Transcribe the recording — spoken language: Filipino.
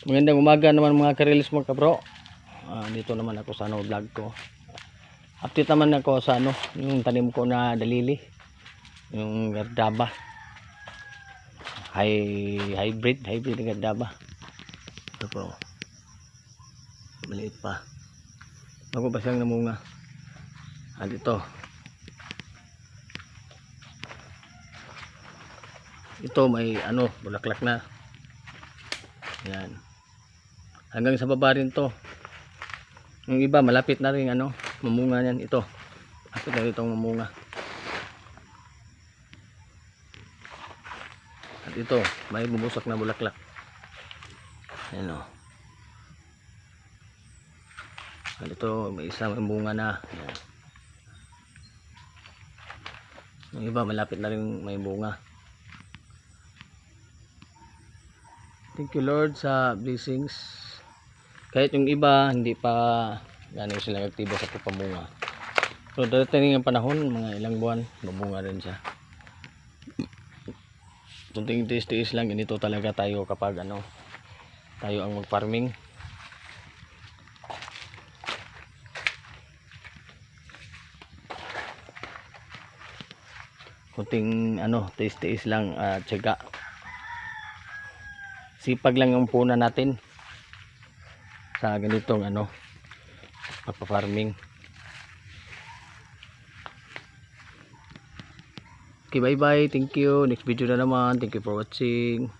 Magandang umaga naman mga kareels mga kabro. Ah, dito naman ako sa ano, vlog ko. Update naman ako sa ano, yung tanim ko na dalili. Yung gardaba. High, hybrid, hybrid na gardaba. Ito po. Maliit pa. Bago pa siyang namunga. Ah, dito. Ito may ano, bulaklak na. Yan. Hanggang sa baba rin to. Yung iba malapit na rin ano, mamunga niyan ito. Malapit na rin itong mamunga. At ito, may bumusak na bulaklak. Yan o. At ito, may isa may na. Yan. Yung iba malapit na rin may bunga. Thank you Lord sa blessings. Kahit yung iba hindi pa gano'n sila aktibo sa papamunga. So darating ang panahon, mga ilang buwan, mamunga rin siya. Tunting tiis-tiis lang, ganito talaga tayo kapag ano, tayo ang mag-farming. Kunting ano, tiis-tiis lang at tiyaga sipag lang yung puna natin sa ganitong ano pagpa-farming okay bye bye thank you. Next video na naman. Thank you for watching